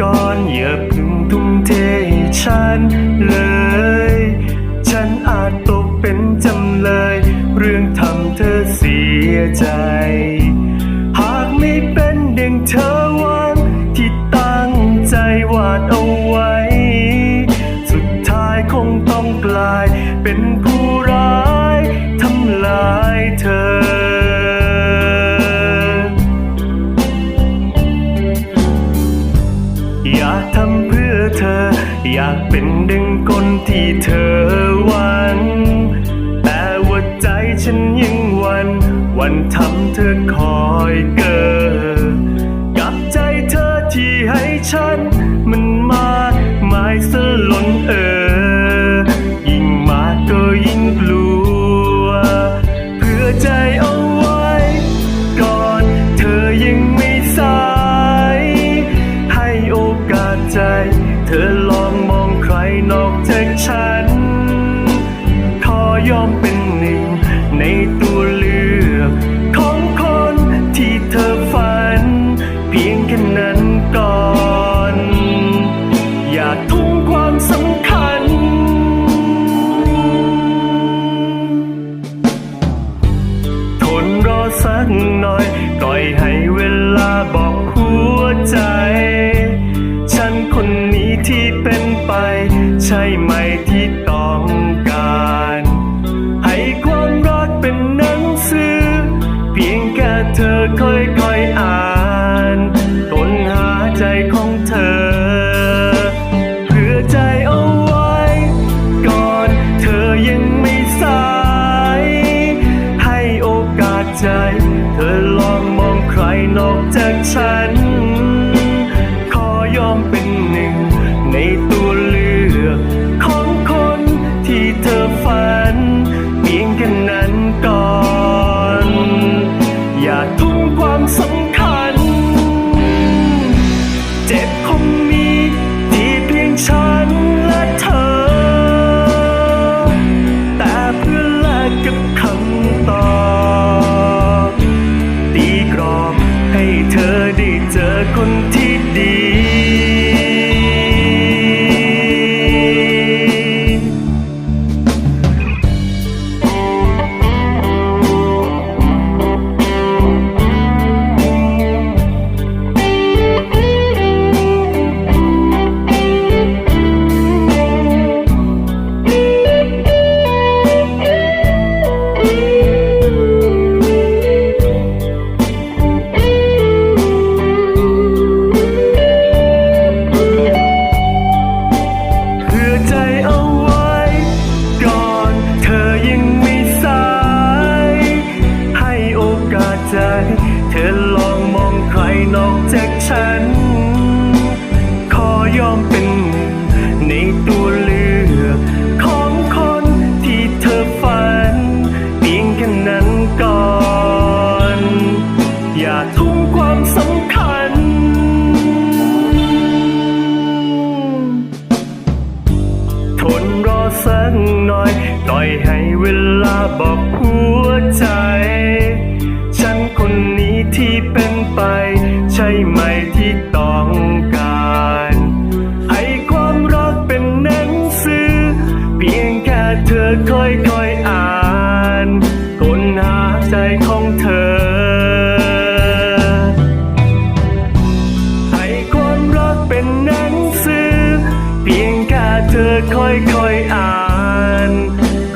ก่อนอย่าพึ่งทุ่มเทให้ฉันเลย ฉันอาจตกเป็นจำเลย เรื่องทำเธอเสียใจ หากไม่เป็นดังเธอหวังที่ตั้งใจวาดเอาไว้ สุดท้ายคงต้องกลายเป็นผู้ร้ายทำลายากเป็นดังคนที่เธอหวันแต่ว่าใจฉันยังวัน วันทำเธอคอยเกิดกับใจเธอที่ให้ฉัน มันมากมายสลนเออ ยิ่งมากก็ยิ่งกลัว เพื่อใจเอา นอกจากฉัน ขอยอมเป็นหนึ่งในตัว เธอค่อยๆอ่าน ความสำคัญ เจ็บคงมีที่เพียงฉันและเธอ แต่เพื่อแลกกับคำตอบตีกรอบให้เธอได้เจอคนที่ดี ธอลองมองใครนอกจากฉัน ขอยอมเป็นหนึ่งในตัวเลือกของคนที่เธอฝันเพียงแค่นั้นก่อน อย่าทุ่มความสำคัญ ทนรอสักหน่อยปล่อยให้เวลาบอกหั เธอ ให้ความรักเป็นหนังสือ เพียงแค่เธอค่อยๆอ่าน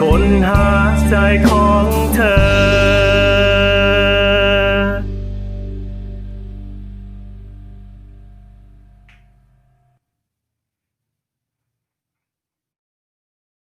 คนหาใจคอ